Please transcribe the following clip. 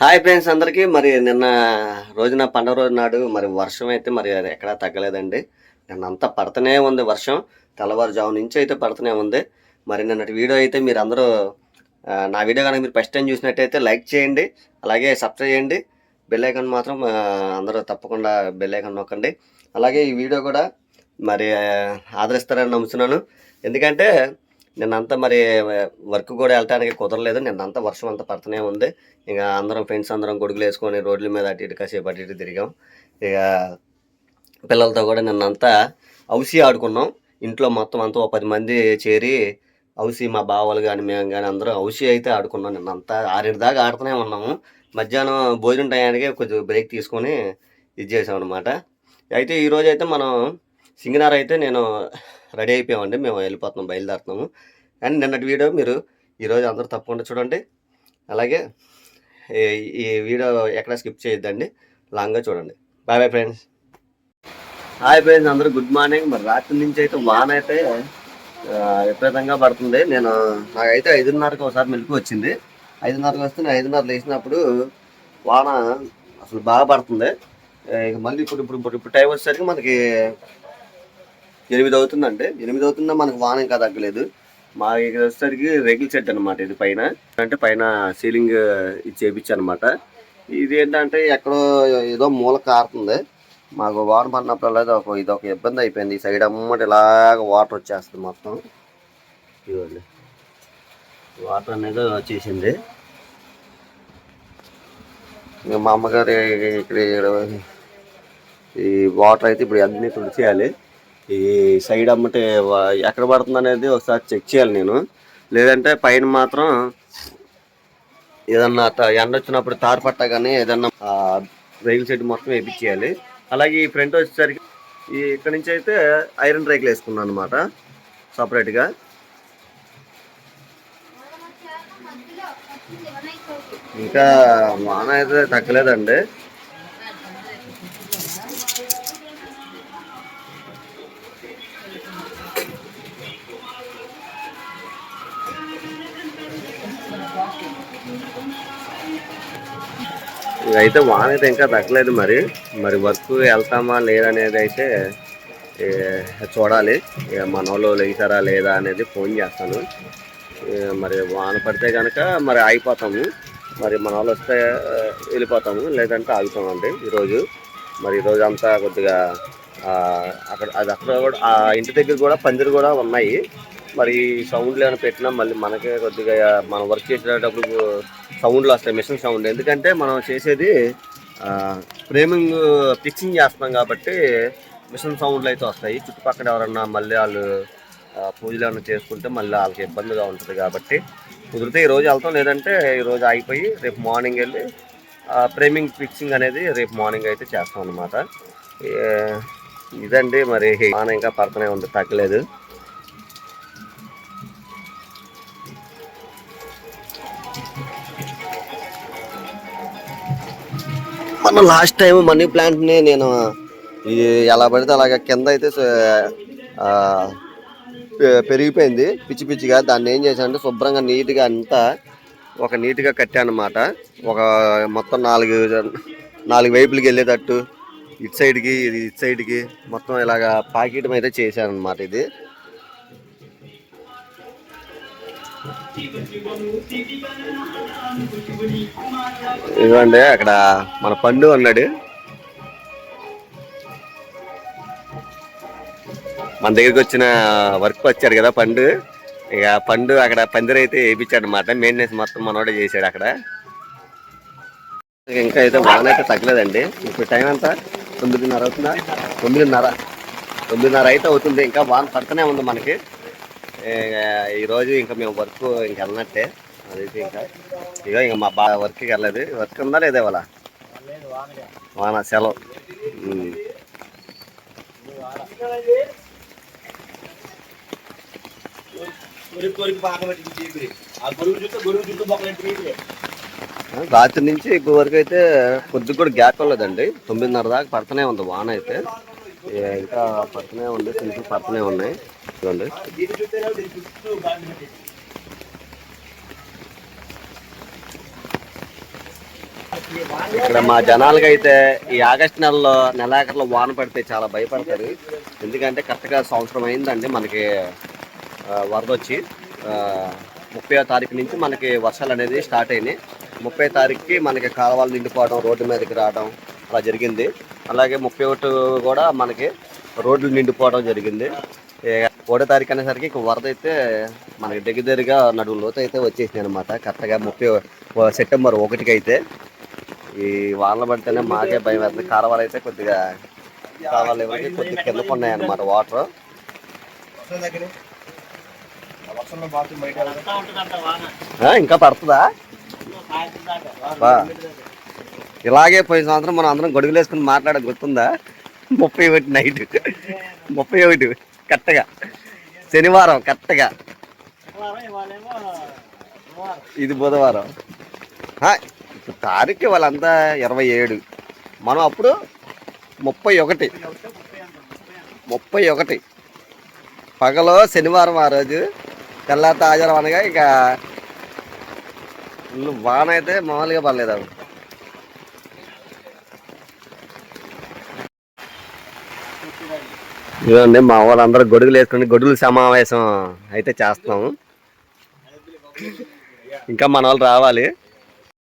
Hi friends అందరికీ. మరి నిన్న రోజున పండుగ రోజు నాడు మరి వర్షం అయితే మరి అది ఎక్కడా తగ్గలేదండి. నిన్న అంతా పడుతూనే ఉంది వర్షం. తెల్లవారుజాము నుంచి అయితే పడుతూనే ఉంది. మరి నిన్నటి వీడియో అయితే మీరు అందరూ నా వీడియో కనుక మీరు ఫస్ట్ టైం చూసినట్టయితే లైక్ చేయండి అలాగే సబ్స్క్రైబ్ చేయండి. బెల్ ఐకాన్ మాత్రం అందరూ తప్పకుండా బెల్ ఐకాన్ నొక్కండి. అలాగే ఈ వీడియో కూడా మరి ఆదరిస్తారని నమ్ముతున్నాను. ఎందుకంటే నిన్నంతా మరి వర్క్ కూడా వెళ్ళటానికి కుదరలేదు. నిన్నంతా వర్షం అంతా పడుతూనే ఉంది. ఇక అందరం ఫ్రెండ్స్ అందరం గొడుగులు వేసుకొని రోడ్ల మీద అటు ఇటు కాసేపు అటు ఇటు తిరిగాం. ఇక పిల్లలతో కూడా నిన్నంతా హౌసీ ఆడుకున్నాం. ఇంట్లో మొత్తం అంతా ఒక పది మంది చేరి హౌసీ మా బావలు కానీ మేము కానీ అందరూ హౌసీ అయితే ఆడుకున్నాం. నిన్నంతా ఆరింటి దాకా ఆడుతూనే ఉన్నాము. మధ్యాహ్నం భోజనం టయానికి కొంచెం బ్రేక్ తీసుకొని ఇది చేసాం అనమాట అయితే ఈరోజు అయితే మనం సింగనార్ అయితే నేను రెడీ అయిపోయామండి. మేము వెళ్ళిపోతున్నాం బయలుదేరుతున్నాము. కానీ నిన్నటి వీడియో మీరు ఈరోజు అందరూ తప్పకుండా చూడండి. అలాగే ఈ- ఈ వీడియో ఎక్కడ స్కిప్ చేయొద్దండి. లాంగ్గా చూడండి. Bye bye friends hi friends అందరూ గుడ్ మార్నింగ్ మరి రాత్రి నుంచి అయితే వాన అయితే విపరీతంగా పడుతుంది. నేను నాకైతే ఐదున్నరకు ఒకసారి మెలకు వచ్చింది. ఐదున్నరకు వస్తే నేను ఐదున్నర లేచినప్పుడు వాన అసలు బాగా పడుతుంది. ఇక మళ్ళీ ఇప్పుడు ఇప్పుడు ఇప్పుడు ఇప్పుడు టైం వచ్చేసరికి మనకి ఎనిమిది అవుతుందంటే ఎనిమిది అవుతుందా మనకు వాన ఇంకా తగ్గలేదు. మా ఇక్కడ వచ్చేసరికి రేకుల సెట్ అనమాట ఇది పైన. అంటే పైన సీలింగ్ ఇది చేపించాను అనమాట ఇది ఏంటంటే ఎక్కడో ఏదో మూల కారుతుంది. మాకు వాటర్ పడినప్పుడు ఇది ఒక ఇది ఒక ఇబ్బంది అయిపోయింది. ఈ సైడ్ అమ్మటి ఇలాగ వాటర్ వచ్చేస్తుంది మొత్తం. ఇవ్వండి వాటర్ అనేది వచ్చేసింది. ఇంకా మా అమ్మగారు ఇక్కడ ఈ వాటర్ అయితే ఇప్పుడు అన్నీ తుడిచేయాలి. ఈ సైడ్ అమ్మటే ఎక్కడ పడుతుంది అనేది ఒకసారి చెక్ చేయాలి నేను. లేదంటే పైన మాత్రం ఏదన్నా ఎండ వచ్చినప్పుడు తారు పట్ట కానీ ఏదన్నా రైలు సెట్ మొత్తం వేయించేయాలి అలాగే ఈ ఫ్రంట్ వచ్చేసరికి ఈ ఇక్కడ నుంచి అయితే ఐరన్ రేకులు వేసుకున్నాను అనమాట సపరేట్గా ఇంకా వాన అయితే తగ్గలేదండి. ఇదైతే వాన అయితే ఇంకా తగ్గలేదు మరి. మరి వర్క్ వెళ్తామా లేదనేది అయితే చూడాలి. ఇక మన వాళ్ళు లేచారా లేదా అనేది ఫోన్ చేస్తాను. మరి వాన పడితే కనుక మరి ఆగిపోతాము. మరి మన వాళ్ళు వస్తే వెళ్ళిపోతాము. లేదంటే ఆగుతామండి ఈరోజు. మరి ఈరోజు అంతా కొద్దిగా అక్కడ అది అక్కడ కూడా ఆ ఇంటి దగ్గర కూడా పందిరి కూడా ఉన్నాయి. మరి సౌండ్లు ఏమైనా పెట్టినా మళ్ళీ మనకే కొద్దిగా మనం వర్క్ చేసేటప్పుడు సౌండ్లు వస్తాయి మిషన్ సౌండ్ ఎందుకంటే మనం చేసేది ఫ్రేమింగ్ ఫిక్సింగ్ చేస్తున్నాం కాబట్టి మిషన్ సౌండ్లు అయితే వస్తాయి. చుట్టుపక్కల ఎవరన్నా మళ్ళీ వాళ్ళు పూజలు ఏమైనా చేసుకుంటే మళ్ళీ వాళ్ళకి ఇబ్బందిగా ఉంటుంది కాబట్టి కుదిరితే ఈరోజు వెళ్తాం. లేదంటే ఈరోజు ఆగిపోయి రేపు మార్నింగ్ వెళ్ళి ఫ్రేమింగ్ ఫిక్సింగ్ అనేది రేపు మార్నింగ్ అయితే చేస్తాం అనమాట ఇదండి మరి. వాన ఇంకా పడుతూనే ఉంది తగ్గలేదు. మన లాస్ట్ టైం మనీ ప్లాంట్ని నేను ఈ ఎలా పడితే అలాగ కింద అయితే పెరిగిపోయింది. పిచ్చి పిచ్చిగా దాన్ని ఏం చేశానంటే శుభ్రంగా నీట్గా అంతా ఒక నీట్గా కట్టానమాట. ఒక మొత్తం నాలుగు నాలుగు వైపులకి వెళ్ళేటట్టు. ఇటు సైడ్కి ఇది ఇటు సైడ్కి మొత్తం ఇలాగ పాకెట్ అయితే చేశాను అనమాట ఇది. ఇదిగోండి అక్కడ మన పండు ఉన్నాడు. మన దగ్గరికి వచ్చిన వర్క్ వచ్చాడు కదా పండు. ఇక పండు అక్కడ పందిరి అయితే వేయించాడు అనమాట మెయింటెనెన్స్ మొత్తం మనోడే చేశాడు అక్కడ. ఇంకా అయితే వాన అయితే తగ్గలేదండి. ఇప్పుడు టైం అంతా తొమ్మిదిన్నర అవుతుందా? తొమ్మిదిన్నర. తొమ్మిదిన్నర అయితే అవుతుంది. ఇంకా వాన పడుతూనే ఉంది మనకి. ఇక ఈరోజు ఇంకా మేము వర్క్ ఇంక వెళ్ళినట్టే. అదైతే ఇంకా. ఇక ఇంకా మా బా వర్క్కి వెళ్ళలేదు. వర్క్ ఉందా లేదా ఇవాళ? వాన సెలవు. రాత్రి నుంచి ఇప్పుడు వరకు అయితే కొద్ది కూడా గ్యాప్ లేదండి తొమ్మిదిన్నర దాకా పడుతూనే ఉంది వాన అయితే. ఇంకా పడుతూనే ఉంది చిన్న పడుతూనే ఉన్నాయి. చూడండి ఇక్కడ మా జనాలకి అయితే ఈ ఆగస్టు నెలలో నెలాఖరులో వాన పడితే చాలా భయపడతారు. ఎందుకంటే కరెక్ట్గా సంవత్సరం అయిందండి మనకి వరద వచ్చి ముప్పై తారీఖు నుంచి మనకి వర్షాలు అనేది స్టార్ట్ అయినాయి. ముప్పై తారీఖుకి మనకి కాలువలు నిండిపోవడం రోడ్డు మీదకి రావడం అలా జరిగింది. అలాగే ముప్పై ఒకటి కూడా మనకి రోడ్లు నిండిపోవడం జరిగింది. ఒకటో తారీఖు అనేసరికి ఇక వరద అయితే మనకి దగ్గర దగ్గరగా నడువు లోతు అయితే వచ్చేసింది అనమాట కరెక్ట్గా ముప్పై సెప్టెంబర్ ఒకటికి అయితే ఈ వానలు పడితేనే మాకే భయం వేస్తుంది. కాలువలు అయితే కొద్దిగా కాలువలు ఏమైతే కొద్దిగా కిందకు ఉన్నాయన్నమాట వాటర్. ఇంకా పడుతుందా. ఇలాగే పోయిన సంవత్సరం మనం అందరం గొడుగులు వేసుకుని మాట్లాడ గుర్తుందా? ముప్పై ఒకటి నైట్. ముప్పై ఒకటి కరెక్ట్గా. శనివారం కరెక్ట్గా. ఇది బుధవారం. తారీఖు వాళ్ళంతా ఇరవై ఏడు. మనం అప్పుడు ముప్పై ఒకటి. ముప్పై ఒకటి. పగలో శనివారం ఆ రోజు తెల్లారితే ఆచారం అనగా ఇక ఫుల్ వాన అయితే మామూలుగా పర్లేదు అవి ఇదండి మా వాళ్ళందరూ గొడుగులు వేసుకుని గొడుగుల సమావేశం అయితే చేస్తాము ఇంకా మన వాళ్ళు రావాలి.